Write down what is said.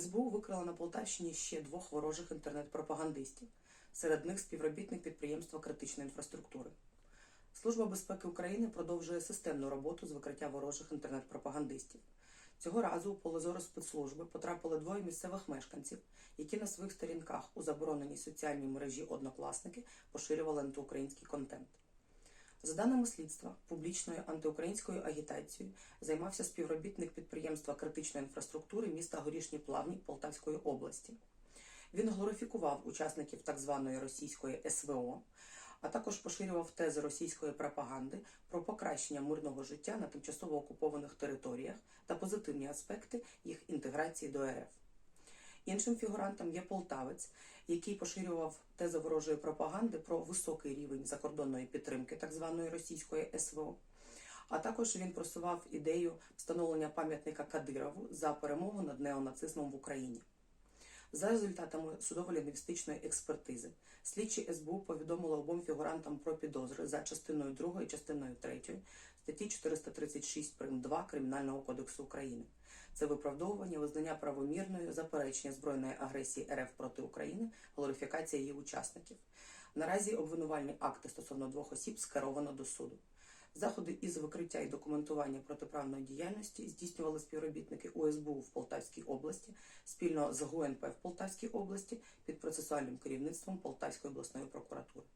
СБУ викрила на Полтавщині ще двох ворожих інтернет-пропагандистів. Серед них співробітник підприємства критичної інфраструктури. Служба безпеки України продовжує системну роботу з викриття ворожих інтернет-пропагандистів. Цього разу у поле зору спецслужби потрапили двоє місцевих мешканців, які на своїх сторінках у забороненій соціальній мережі однокласники поширювали антиукраїнський контент. За даними слідства, публічною антиукраїнською агітацією займався співробітник підприємства критичної інфраструктури міста Горішні Плавні Полтавської області. Він глорифікував учасників так званої російської СВО, а також поширював тези російської пропаганди про покращення мирного життя на тимчасово окупованих територіях та позитивні аспекти їх інтеграції до РФ. Іншим фігурантом є полтавець, який поширював тези ворожої пропаганди про високий рівень закордонної підтримки так званої російської СВО. А також він просував ідею встановлення пам'ятника Кадирову за перемогу над неонацизмом в Україні. За результатами судово-лінгвістичної експертизи, слідчі СБУ повідомили обом фігурантам про підозри за частиною 2 і частиною 3 статті 436 прим. 2 Кримінального кодексу України. Це виправдовування, визнання правомірною, заперечення збройної агресії РФ проти України, глорифікація її учасників. Наразі обвинувальні акти стосовно двох осіб скеровано до суду. Заходи із викриття і документування протиправної діяльності здійснювали співробітники УСБУ в Полтавській області спільно з ГУНП в Полтавській області під процесуальним керівництвом Полтавської обласної прокуратури.